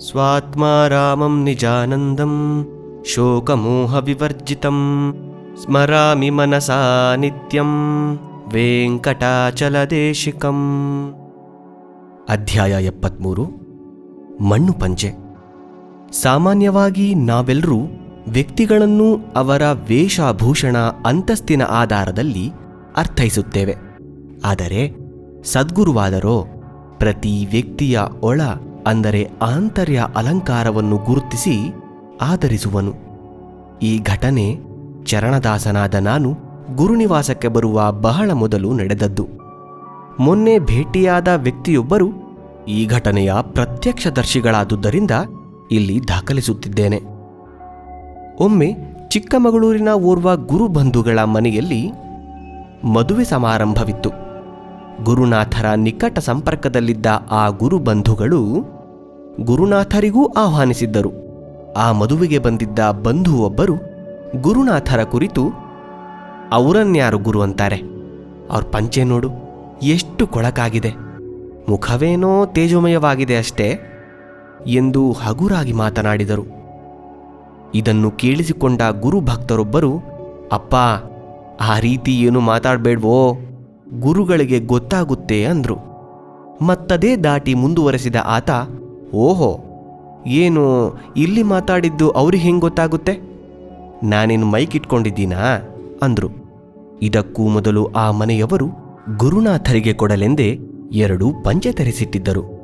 स्वात्मा रामं निजानन्दं शोकमोहविवर्जितं स्मरामि मनसा नित्यं ವೆಂಕಟಾಚಲದೇಶಿಕಂ ಅಧ್ಯಾಯ ಎಪ್ಪತ್ಮೂರು ಮಣ್ಣು ಪಂಚೆ ಸಾಮಾನ್ಯವಾಗಿ ನಾವೆಲ್ಲರೂ ವ್ಯಕ್ತಿಗಳನ್ನು ಅವರ ವೇಷಭೂಷಣ ಅಂತಸ್ತಿನ ಆಧಾರದಲ್ಲಿ ಅರ್ಥೈಸುತ್ತೇವೆ ಆದರೆ ಸದ್ಗುರುವಾದರೋ ಪ್ರತಿ ವ್ಯಕ್ತಿಯ ಒಳ ಅಂದರೆ ಆಂತರ್ಯ ಅಲಂಕಾರವನ್ನು ಗುರುತಿಸಿ ಆಧರಿಸುವನು. ಈ ಘಟನೆ ಚರಣದಾಸನಾದ ನಾನು ಗುರುನಿವಾಸಕ್ಕೆ ಬರುವ ಬಹಳ ಮೊದಲು ನಡೆದದ್ದು. ಮೊನ್ನೆ ಭೇಟಿಯಾದ ವ್ಯಕ್ತಿಯೊಬ್ಬರು ಈ ಘಟನೆಯ ಪ್ರತ್ಯಕ್ಷದರ್ಶಿಗಳಾದುದರಿಂದ ಇಲ್ಲಿ ದಾಖಲಿಸುತ್ತಿದ್ದೇನೆ. ಒಮ್ಮೆ ಚಿಕ್ಕಮಗಳೂರಿನ ಓರ್ವ ಗುರುಬಂಧುಗಳ ಮನೆಯಲ್ಲಿ ಮದುವೆ ಸಮಾರಂಭವಿತ್ತು. ಗುರುನಾಥರ ನಿಕಟ ಸಂಪರ್ಕದಲ್ಲಿದ್ದ ಆ ಗುರುಬಂಧುಗಳು ಗುರುನಾಥರಿಗೂ ಆಹ್ವಾನಿಸಿದ್ದರು. ಆ ಮದುವೆಗೆ ಬಂದಿದ್ದ ಬಂಧು ಒಬ್ಬರು ಗುರುನಾಥರ ಕುರಿತು ಅವರನ್ಯಾರು ಗುರು ಅಂತಾರೆ. ಅವ್ರ ಪಂಚೆ ನೋಡು, ಎಷ್ಟು ಕೊಳಕಾಗಿದೆ. ಮುಖವೇನೋ ತೇಜೋಮಯವಾಗಿದೆ ಅಷ್ಟೇ, ಎಂದು ಹಗುರಾಗಿ ಮಾತನಾಡಿದರು. ಇದನ್ನು ಕೇಳಿಸಿಕೊಂಡ ಗುರು ಭಕ್ತರೊಬ್ಬರು, ಅಪ್ಪ, ಆ ರೀತಿ ಏನು ಮಾತಾಡಬೇಡ್ವೋ, ಗುರುಗಳಿಗೆ ಗೊತ್ತಾಗುತ್ತೆ, ಅಂದ್ರು. ಮತ್ತದೇ ದಾಟಿ ಮುಂದುವರೆಸಿದ ಆತ ಓಹೋ, ಏನು ಇಲ್ಲಿ ಮಾತಾಡಿದ್ದು ಅವ್ರಿಗೆ ಹೆಂಗೆ ಗೊತ್ತಾಗುತ್ತೆ? ನಾನೇನು ಮೈಕ್ ಇಟ್ಕೊಂಡಿದ್ದೀನಾ ಅಂದ್ರು. ಇದಕ್ಕೂ ಮೊದಲು ಆ ಮನೆಯವರು ಗುರುನಾಥರಿಗೆ ಕೊಡಲೆಂದೇ ಎರಡು ಪಂಚೆ ತರಿಸಿಟ್ಟಿದ್ದರು.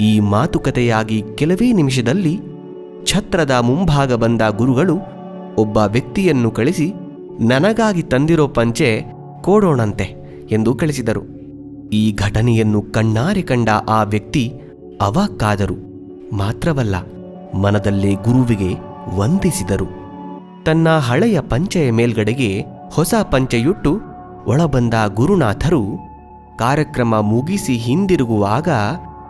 ಈ ಮಾತುಕತೆಯಾಗಿ ಕೆಲವೇ ನಿಮಿಷದಲ್ಲಿ ಛತ್ರದ ಮುಂಭಾಗ ಬಂದ ಗುರುಗಳು ಒಬ್ಬ ವ್ಯಕ್ತಿಯನ್ನು ಕಳಿಸಿ, ನನಗಾಗಿ ತಂದಿರೋ ಪಂಚೆ ಕೊಡೋಣಂತೆ ಎಂದು ಕಳಿಸಿದರು. ಈ ಘಟನೆಯನ್ನು ಕಣ್ಣಾರೆ ಕಂಡ ಆ ವ್ಯಕ್ತಿ ಅವಾಕ್ಕಾದರು. ಮಾತ್ರವಲ್ಲ, ಮನದಲ್ಲೇ ಗುರುವಿಗೆ ವಂದಿಸಿದರು. ತನ್ನ ಹಳೆಯ ಪಂಚೆಯ ಮೇಲ್ಗಡೆಗೆ ಹೊಸ ಪಂಚೆಯುಟ್ಟು ಒಳಬಂದ ಗುರುನಾಥರು ಕಾರ್ಯಕ್ರಮ ಮುಗಿಸಿ ಹಿಂದಿರುಗುವಾಗ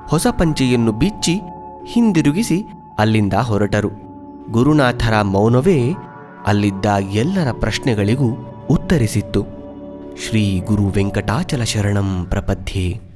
ಹೊಸ ಪಂಚೆಯನ್ನು ಬಿಚ್ಚಿ ಹಿಂದಿರುಗಿಸಿ ಅಲ್ಲಿಂದ ಹೊರಟರು. ಗುರುನಾಥರ ಮೌನವೇ ಅಲ್ಲಿದ್ದ ಎಲ್ಲರ ಪ್ರಶ್ನೆಗಳಿಗೂ ಉತ್ತರಿಸಿತ್ತು. ಶ್ರೀ ಗುರು ವೆಂಕಟಾಚಲ ಶರಣಂ ಪ್ರಪದ್ಯೆ.